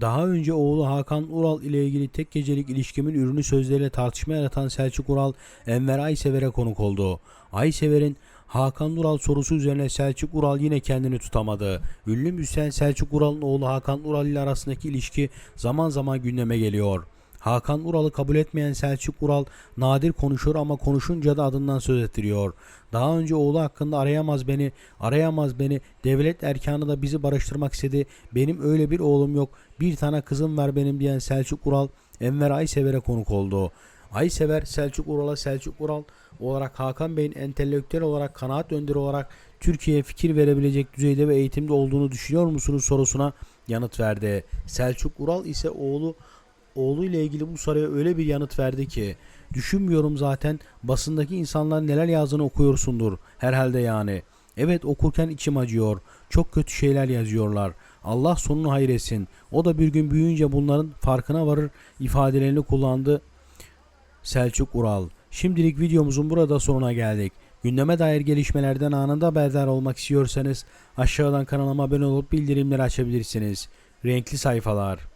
Daha önce oğlu Hakan Ural ile ilgili tek gecelik ilişkimin ürünü sözleriyle tartışma yaratan Selçuk Ural, Enver Aysever'e konuk oldu. Aysever'in Hakan Ural sorusu üzerine Selçuk Ural yine kendini tutamadı. Ünlü müzisyen Selçuk Ural'ın oğlu Hakan Ural ile arasındaki ilişki zaman zaman gündeme geliyor. Hakan Ural'ı kabul etmeyen Selçuk Ural nadir konuşur ama konuşunca da adından söz ettiriyor. Daha önce oğlu hakkında arayamaz beni, arayamaz beni, devlet erkanı da bizi barıştırmak istedi. Benim öyle bir oğlum yok, bir tane kızım var benim diyen Selçuk Ural, Enver Aysever'e konuk oldu. Aysever, Selçuk Ural'a Selçuk Ural olarak Hakan Bey'in entelektüel olarak kanaat önderi olarak Türkiye'ye fikir verebilecek düzeyde ve eğitimde olduğunu düşünüyor musunuz sorusuna yanıt verdi. Selçuk Ural ise oğlu oğlu ile ilgili bu soruya öyle bir yanıt verdi ki düşünmüyorum zaten basındaki insanlar neler yazdığını okuyorsundur herhalde yani. Evet okurken içim acıyor. Çok kötü şeyler yazıyorlar. Allah sonunu hayretsin. O da bir gün büyüyünce bunların farkına varır ifadelerini kullandı Selçuk Ural. Şimdilik videomuzun burada sonuna geldik. Gündeme dair gelişmelerden anında haberdar olmak istiyorsanız aşağıdan kanalıma abone olup bildirimleri açabilirsiniz. Renkli sayfalar.